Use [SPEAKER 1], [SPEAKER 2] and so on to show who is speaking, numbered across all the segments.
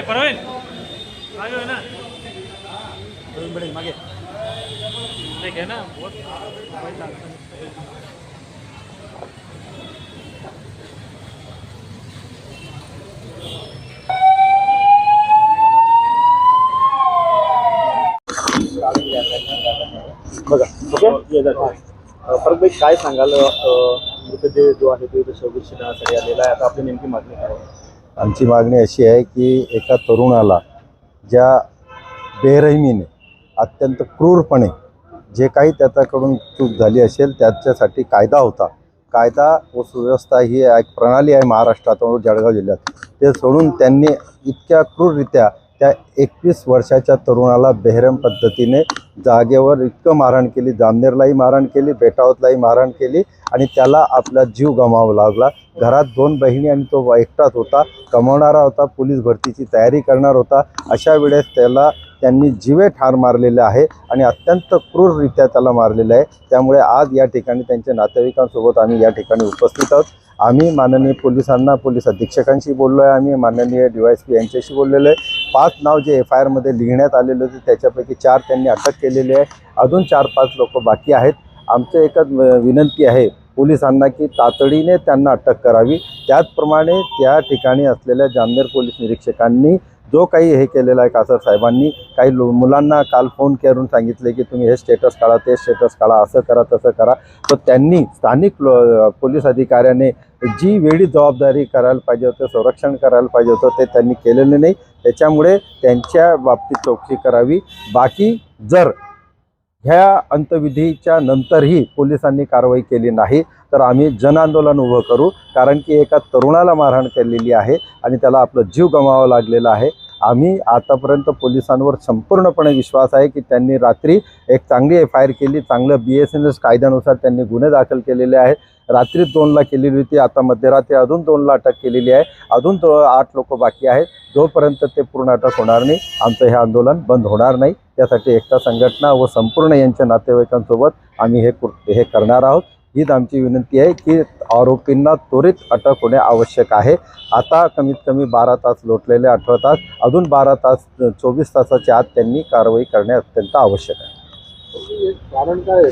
[SPEAKER 1] ए परवीन. आगे हो ना.
[SPEAKER 2] मागे.
[SPEAKER 1] देख है ना. बहुत.
[SPEAKER 2] बघा ओके? काय सांगाल? अ, मृतदेह जो आहे तो इथे शवविच्छेदनासाठी आलेला आहे. आता आपली नेमकी मागणी काय आहे?
[SPEAKER 3] आमची मागणी अशी आहे की एका तरुणाला ज्या बेरहिमीने अत्यंत क्रूरपणे जे काही त्याच्याकडून चूक झाली असेल त्याच्यासाठी कायदा होता. कायदा व सुव्यवस्था ही एक प्रणाली आहे महाराष्ट्रात जळगाव जिल्ह्यात. ते सोडून त्यांनी इतक्या क्रूररित्या त्या एकवीस वर्षाच्या तरुणाला बेहरम पद्धतीने जागेवर इतकं मारहाण केली जामनेरलाही मारहाण केली बेटावतलाही मारहाण केली आणि त्याला आपला जीव गमावा लागला. घरात दोन बहिणी आणि तो एकटाच होता. कमवणारा होता पोलीस भरतीची तयारी करणार होता. अशा वेळेस त्याला त्यांनी जीवे ठार मारलेले आहे आणि अत्यंत क्रूररित्या त्याला मारलेलं आहे. त्यामुळे आज या ठिकाणी त्यांच्या नातेवाईकांसोबत आम्ही या ठिकाणी उपस्थित आहोत. आम्ही माननीय पोलिसांना पोलीस अधीक्षकांशी बोललो आहे आम्ही माननीय डी वाय एस पी यांच्याशी बोललेलो आहे. पाच नाव जे एफ आय आरमध्ये लिहिण्यात आलेलं होते त्याच्यापैकी चार त्यांनी अटक केलेली आहे. अजून चार पाच लोक बाकी आहेत. आमचं एकच विनंती आहे पोलिसांना की तातडीने त्यांना अटक करावी. त्याचप्रमाणे त्या ठिकाणी असलेल्या जामनेर पोलीस निरीक्षकांनी जो काही हे केलेला आहे कासर साहेबांनी काही मुलांना काल फोन करून सांगितले की तुम्ही हे स्टेटस काढा ते स्टेटस काढा असं करा तसं करा. तर त्यांनी स्थानिक लो पोलीस अधिकाऱ्याने जी वेळी जबाबदारी करायला पाहिजे होतं संरक्षण करायला पाहिजे होतं ते त्यांनी केलेलं नाही. त्याच्यामुळे त्यांच्या बाबतीत चौकशी करावी. बाकी जर ह्या अंतविधीच्या नंतरही पोलिसांनी कारवाई केली नाही तर आम्ही जनआंदोलन उभं करू कारण की एका तरुणाला मारहाण केलेली आहे आणि त्याला आपलं जीव गमावा लागलेला आहे. आम्ही आतापर्यंत पोलिसांवर संपूर्णपणे विश्वास आहे की त्यांनी रात्री एक चांगली एफ आय आर केली चांगलं बी एस एन एस कायद्यानुसार त्यांनी गुन्हे दाखल केलेले आहेत. रात्री दोनला केलेली होती आता मध्यरात्री अजून दोनला अटक केलेली आहे. अजून तो आठ लोक बाकी आहेत. जोपर्यंत ते पूर्ण अटक होणार नाही आमचं हे आंदोलन बंद होणार नाही. त्यासाठी एकता संघटना व संपूर्ण यांच्या नातेवाईकांसोबत आम्ही हे हे करणार आहोत. हीच आमची विनंती आहे की आरोपींना त्वरित अटक होणे आवश्यक आहे. आता कमीत कमी बारा तास लोटलेले अठरा तास अजून बारा तास चोवीस तासाच्या आत त्यांनी कारवाई करणे अत्यंत आवश्यक आहे.
[SPEAKER 2] कारण काय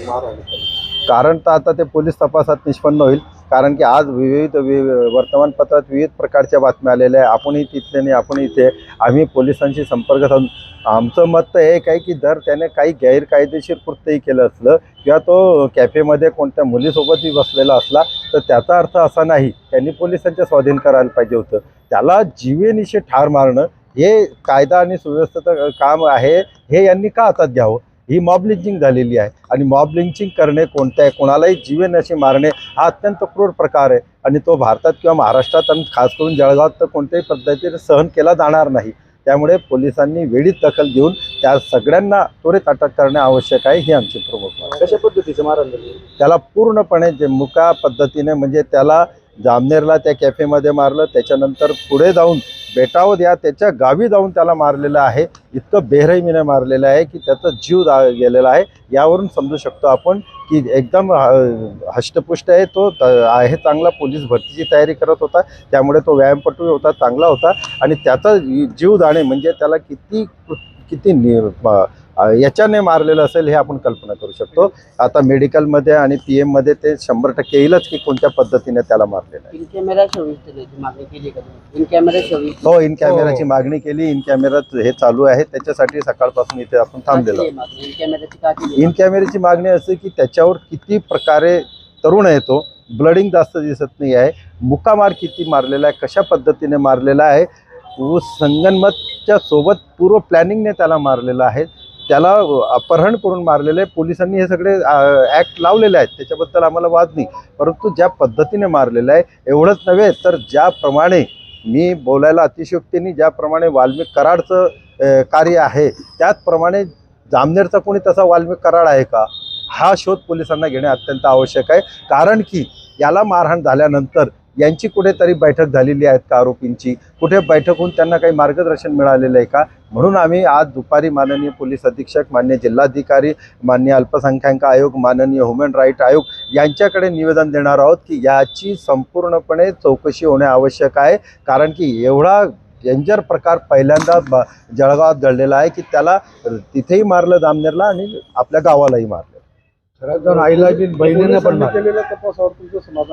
[SPEAKER 3] कारण तर आता ते पोलीस तपासात निष्पन्न होईल. कारण की आज विविध वि वर्तमानपत्रात विविध प्रकारच्या बातम्या आलेल्या आहे. आपणही तिथले नाही आपण इथे आम्ही पोलिसांशी संपर्क साधून आमचं मत तर एक आहे की जर त्याने काही गैरकायदेशीर कृत्यही केलं असलं किंवा तो कॅफेमध्ये कोणत्या मुलीसोबतही बसलेला असला तर त्याचा अर्थ असा नाही. त्यांनी पोलिसांच्या स्वाधीन करायला पाहिजे होतं. त्याला जीवेनिशी ठार मारणं हे कायदा आणि सुव्यवस्थेचं काम आहे. हे यांनी का हातात घ्यावं? ही मॉब लिंचिंग झालेली आहे. आणि मॉब लिंचिंग करणे कोणत्या कोणालाही जीवन असे मारणे हा अत्यंत क्रूर प्रकार आहे. आणि तो भारतात किंवा महाराष्ट्रात आणि खास करून जळगावात तर कोणत्याही पद्धतीने सहन केला जाणार नाही. त्यामुळे पोलिसांनी वेळीच दखल घेऊन त्या सगळ्यांना त्वरित अटक करणे आवश्यक आहे ही आमची प्रमुख.
[SPEAKER 2] कशा पद्धतीचं मारहाण झाली?
[SPEAKER 3] त्याला पूर्णपणे जे मुका पद्धतीने म्हणजे त्याला जामनेरला त्या कॅफेमध्ये मारलं. त्याच्यानंतर पुढे जाऊन बेटावत या त्याच्या गावी जाऊन त्याला मारलेलं आहे. इतकं बेरहिमीने मारलेलं आहे की त्याचा जीव जा गेलेला आहे. यावरून समजू शकतो आपण की एकदम हष्टपुष्ट आहे. तो त- आहे चांगला. पोलीस भरतीची तयारी करत होता. त्यामुळे तो व्यायामपटू होता चांगला होता. आणि त्याचा जीव जाणे म्हणजे त्याला किती किती नि याच्याने मारलेलं असेल हे आपण कल्पना करू शकतो. आता मेडिकलमध्ये आणि पी एममध्ये ते शंभर टक्के येईलच की कोणत्या पद्धतीने त्याला मारलेलं आहे. हो इन कॅमेराची मागणी केली. इन कॅमेरा हे चालू आहे. त्याच्यासाठी सकाळपासून इथे आपण थांबलेलो
[SPEAKER 4] इन कॅमेराची
[SPEAKER 3] मागणी असे की त्याच्यावर किती प्रकारे तरुण आहे तो ब्लडिंग जास्त दिसत नाही आहे मुकामार किती मारलेला आहे कशा पद्धतीने मारलेला आहे व संगनमतच्या सोबत पूर्व प्लॅनिंगने त्याला मारलेलं आहे. त्याला अपहरण करून मारलेले आहे पोलिसांनी हे सगळे ॲक्ट लावलेले आहेत. त्याच्याबद्दल आम्हाला वाद नाही. परंतु ज्या पद्धतीने मारलेलं आहे एवढंच नव्हे तर ज्याप्रमाणे मी बोलायला अतिशयोक्तीने ज्याप्रमाणे वाल्मिक कराडचं कार्य आहे त्याचप्रमाणे जामनेरचा कोणी तसा वाल्मिक कराड आहे का? हा शोध पोलिसांना घेणे अत्यंत आवश्यक आहे. कारण की याला मारहाण झाल्यानंतर यांची कुठेतरी बैठक झालेली आहेत का आरोपींची? कुठे बैठक होऊन त्यांना काही मार्गदर्शन मिळालेलं आहे का? म्हणून आम्ही आज दुपारी माननीय पोलीस अधीक्षक मान्य जिल्हाधिकारी मान्य अल्पसंख्याक आयोग माननीय ह्युमन राईट आयोग यांच्याकडे निवेदन देणार आहोत की याची संपूर्णपणे चौकशी होणे आवश्यक आहे. कारण की एवढा डेंजर प्रकार पहिल्यांदा ब- जळगावात घडलेला आहे की त्याला तिथेही मारलं जामनेरला आणि आपल्या गावालाही मारलं.
[SPEAKER 5] घरात जाऊन आईला बहिणीने पण मारलं.
[SPEAKER 2] केलेल्या तपासावर तुमचं समाधान